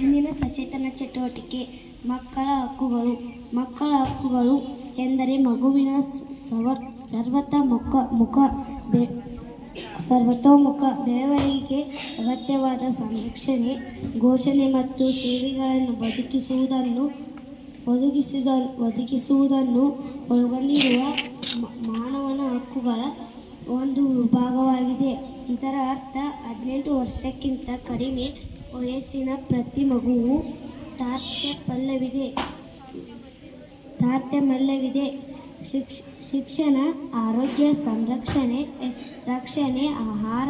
ಇಂದಿನ ಸಚೇತನ ಚಟುವಟಿಕೆ, ಮಕ್ಕಳ ಹಕ್ಕುಗಳು ಮಕ್ಕಳ ಹಕ್ಕುಗಳು ಎಂದರೆ ಮಗುವಿನ ಸವರ್, ಸರ್ವತ ಮುಖ ಬೆ ಸರ್ವತೋಮುಖ ಬೆಳವಣಿಗೆ ಅಗತ್ಯವಾದ ಸಂರಕ್ಷಣೆ, ಘೋಷಣೆ ಮತ್ತು ಸೇವೆಗಳನ್ನು ಬದುಕಿಸುವುದನ್ನು ಒದಗಿಸಿದ ಒದಗಿಸುವುದನ್ನು ಒಳಗೊಂಡಿರುವ ಮಾನವನ ಹಕ್ಕುಗಳ ಒಂದು ವಿಭಾಗವಾಗಿದೆ. ಇದರ ಅರ್ಥ ಹದಿನೆಂಟು ವರ್ಷಕ್ಕಿಂತ ಕಡಿಮೆ ವಯಸ್ಸಿನ ಪ್ರತಿ ಮಗುವು ತಾತ್ಯಪಲ್ಲವಿದೆ ತಾರತಮ್ಯವಿದೆ ಶಿಕ್ಷ, ಶಿಕ್ಷಣ, ಆರೋಗ್ಯ ಸಂರಕ್ಷಣೆ, ರಕ್ಷಣೆ, ಆಹಾರ,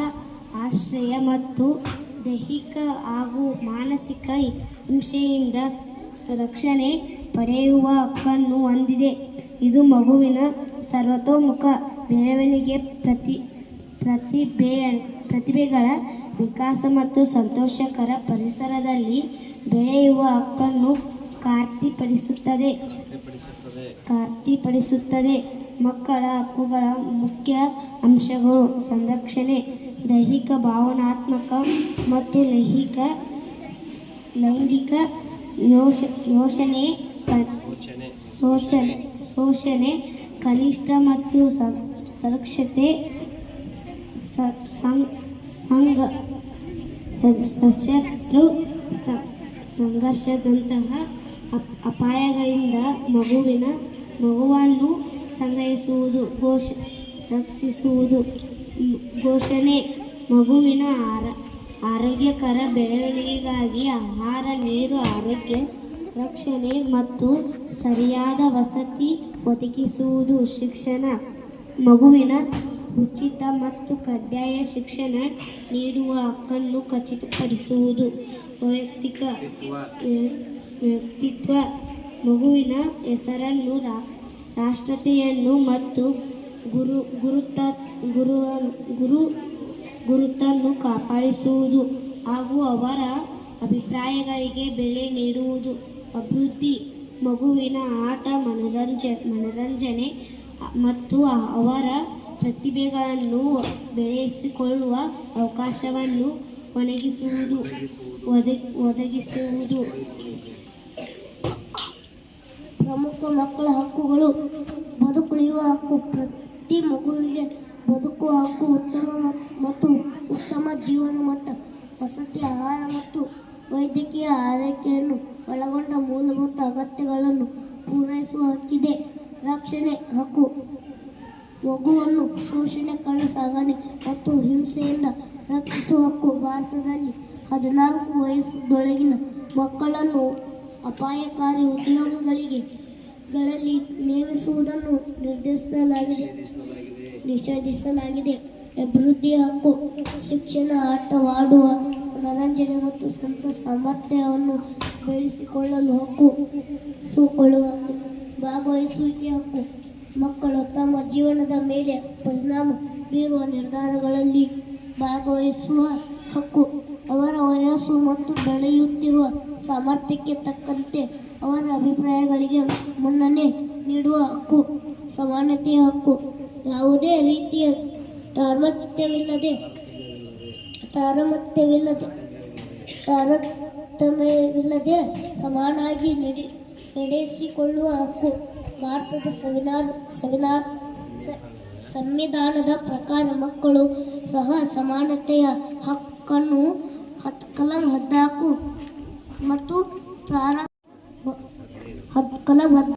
ಆಶ್ರಯ ಮತ್ತು ದೈಹಿಕ ಹಾಗೂ ಮಾನಸಿಕ ಹಿಂಸೆಯಿಂದ ರಕ್ಷಣೆ ಪಡೆಯುವ ಹಕ್ಕನ್ನು ಹೊಂದಿದೆ. ಇದು ಮಗುವಿನ ಸರ್ವತೋಮುಖ ಬೆಳವಣಿಗೆ ಪ್ರತಿ ಪ್ರತಿಭೆ ಪ್ರತಿಭೆಗಳ ವಿಕಾಸ ಮತ್ತು ಸಂತೋಷಕರ ಪರಿಸರದಲ್ಲಿ ಬೆಳೆಯುವ ಹಕ್ಕನ್ನು ಖಾತ್ರಿಪಡಿಸುತ್ತದೆ ಖಾತ್ರಿಪಡಿಸುತ್ತದೆ ಮಕ್ಕಳ ಹಕ್ಕುಗಳ ಮುಖ್ಯ ಅಂಶಗಳು ಸಂರಕ್ಷಣೆ ದೈಹಿಕ ಭಾವನಾತ್ಮಕ ಮತ್ತು ಲೈಹಿಕ ಲೈಂಗಿಕ ಯೋಶ ಯೋಚನೆ ಶೋಷಣೆ ಶೋಷಣೆ ಕನಿಷ್ಠ ಮತ್ತು ಸುರಕ್ಷತೆ ಸಂ- ಸಂಘ ಸಶಸ್ತ್ರ ಸಂಘರ್ಷದಂತಹ ಅಪ್- ಅಪಾಯಗಳಿಂದ ಮಗುವಿನ ಮಗುವನ್ನು ಸಂಗ್ರಹಿಸುವುದು, ಘೋಷ ರಕ್ಷಿಸುವುದು ಘೋಷಣೆ. ಮಗುವಿನ ಆರ ಆರೋಗ್ಯಕರ ಬೆಳವಣಿಗೆಗಾಗಿ ಆಹಾರ, ನೀರು, ಆರೋಗ್ಯ ರಕ್ಷಣೆ ಮತ್ತು ಸರಿಯಾದ ವಸತಿ ಒದಗಿಸುವುದು ಶಿಕ್ಷಣ. ಮಗುವಿನ ಉಚಿತ ಮತ್ತು ಕಡ್ಡಾಯ ಶಿಕ್ಷಣ ನೀಡುವ ಹಕ್ಕನ್ನು ಖಚಿತಪಡಿಸುವುದು. ವೈಯಕ್ತಿಕ ವ್ಯಕ್ತಿತ್ವ ವ್ಯ- ವ್ಯಕ್ತಿತ್ವ ಮಗುವಿನ ಹೆಸರನ್ನು ರಾಷ್ಟ್ರತೆಯನ್ನು ಮತ್ತು ಗುರು, ಗುರುತ, ಗುರು ಗುರು, ಗುರುತನ್ನು ಕಾಪಾಡಿಸುವುದು ಹಾಗೂ ಅವರ ಅಭಿಪ್ರಾಯಗಳಿಗೆ ಬೆಲೆ ನೀಡುವುದು. ಅಭಿವೃದ್ಧಿ, ಮಗುವಿನ ಆಟ ಮನರಂಜ, ಮನರಂಜನೆ ಮತ್ತು ಅವರ ಪ್ರತಿಭೆಗಳನ್ನು ಬೆಳೆಸಿಕೊಳ್ಳುವ ಅವಕಾಶವನ್ನು ಒಣಗಿಸುವುದು ಒದಗಿಸುವುದು. ಒದಗಿ ಒದಗಿಸುವುದು. ಪ್ರಮುಖ ಮಕ್ಕಳ ಹಕ್ಕುಗಳು ಬದುಕುಳಿಯುವ ಹಕ್ಕು. ಪ್ರತಿ ಮಗುವಿಗೆ ಬದುಕುವ ಹಕ್ಕು ಉತ್ತಮ ಮತ್ತು ಉತ್ತಮ ಜೀವನ ಮಟ್ಟ. ವಸತಿ, ಆಹಾರ ಮತ್ತು ವೈದ್ಯಕೀಯ ಆರೈಕೆಯನ್ನು ಒಳಗೊಂಡ ಮೂಲಭೂತ ಅಗತ್ಯಗಳನ್ನು ಪೂರೈಸುವ ಹಕ್ಕಿದೆ. ರಕ್ಷಣೆ, ಹಕ್ಕು. ಮಗುವನ್ನು ಶೋಷಣೆ ಕಳೆ ಸಾಗಣೆ ಮತ್ತು ಹಿಂಸೆಯಿಂದ ರಕ್ಷಿಸುವ ಹಕ್ಕು ಭಾರತದಲ್ಲಿ ಹದಿನಾಲ್ಕು ವಯಸ್ಸದೊಳಗಿನ ಮಕ್ಕಳನ್ನು ಅಪಾಯಕಾರಿ ಉದ್ಯೋಗಗಳಿಗೆ ಗಳಲ್ಲಿ ನೇಮಿಸುವುದನ್ನು ನಿರ್ದೇಶಿಸಲಾಗಿದೆ ನಿಷೇಧಿಸಲಾಗಿದೆ. ಅಭಿವೃದ್ಧಿ ಹಕ್ಕು, ಶಿಕ್ಷಣ, ಆಟವಾಡುವ ಮನರಂಜನೆ ಮತ್ತು ಸ್ವಂತ ಸಾಮರ್ಥ್ಯವನ್ನು ಬೆಳೆಸಿಕೊಳ್ಳಲು ಹಕ್ಕು ಭಾಗವಹಿಸುವಿಕೆ ಹಕ್ಕು. ಮಕ್ಕಳು ತಮ್ಮ ಜೀವನದ ಮೇಲೆ ಪರಿಣಾಮ ಬೀರುವ ನಿರ್ಧಾರಗಳಲ್ಲಿ ಭಾಗವಹಿಸುವ ಹಕ್ಕು ಅವರ ವಯಸ್ಸು ಮತ್ತು ಬೆಳೆಯುತ್ತಿರುವ ಸಾಮರ್ಥ್ಯಕ್ಕೆ ತಕ್ಕಂತೆ ಅವರ ಅಭಿಪ್ರಾಯಗಳಿಗೆ ಮುನ್ನನೆ ನೀಡುವ ಹಕ್ಕು, ಸಮಾನತೆಯ ಹಕ್ಕು. ಯಾವುದೇ ರೀತಿಯ ತಾರತಮ್ಯವಿಲ್ಲದೆ ತಾರತಮ್ಯವಿಲ್ಲದೆ ತಾರತಮ್ಯವಿಲ್ಲದೆ ಸಮಾನಾಗಿ ನಡೆ ನಡೆಸಿಕೊಳ್ಳುವ ಹಕ್ಕು ಭಾರತದ ಸಂವಿಧಾನ ಸಂವಿಧಾನ ಸಂವಿಧಾನದ ಪ್ರಕಾರ ಮಕ್ಕಳು ಸಹ ಸಮಾನತೆಯ ಹಕ್ಕನ್ನು ಹತ್ ಕಲಂ ಹದಿನಾಲ್ಕು ಮತ್ತು ತಾರ ಹತ್ ಕಲಂ ಹದ್